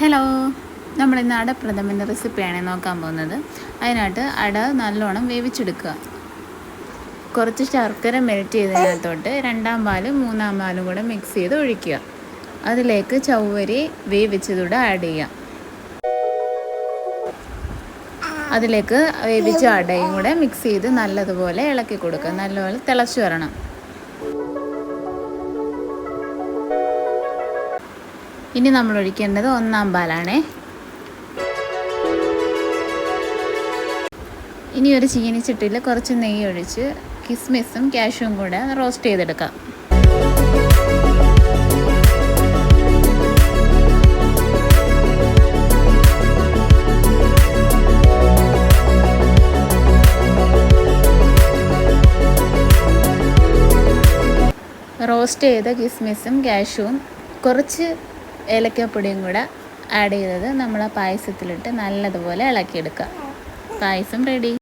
Hello നമ്മൾ ഇന്ന് അടപ്രഥമന്റെ റെസിപ്പിയാണ് നോക്കാൻ പോകുന്നത്. അതിനായിട്ട് അട നല്ലോണം വേവിച്ചെടുക്കുക. കുറച്ച് ശർക്കര മെൽറ്റ് ചെയ്തതിനകത്തോട്ട് രണ്ടാം പാലും മൂന്നാം പാലും കൂടെ മിക്സ് ചെയ്ത് ഒഴിക്കുക. അതിലേക്ക് ചവ്വരി വേവിച്ചതൂടെ ആഡ് ചെയ്യാം അതിലേക്ക് വേവിച്ച അടയും കൂടെ മിക്സ് ചെയ്ത് നല്ലതുപോലെ ഇളക്കി കൊടുക്കുക. നല്ലപോലെ തിളച്ചു വരണം. ഇനി നമ്മൾ ഒഴിക്കേണ്ടത് ഒന്നാം പാലാണേ. ഇനി ഒരു ചീനിച്ചട്ടിയിൽ കുറച്ച് നെയ്യ് ഒഴിച്ച് കിസ്മിസും കാഷ്യും കൂടെ റോസ്റ്റ് ചെയ്തെടുക്കാം. റോസ്റ്റ് ചെയ്ത കിസ്മിസും കാഷ്യൂവും കുറച്ച് ഏലക്കപ്പൊടിയും കൂടെ ആഡ് ചെയ്തത് നമ്മൾ ആ പായസത്തിലിട്ട് നല്ലതുപോലെ ഇളക്കിയെടുക്കുക. പായസം റെഡി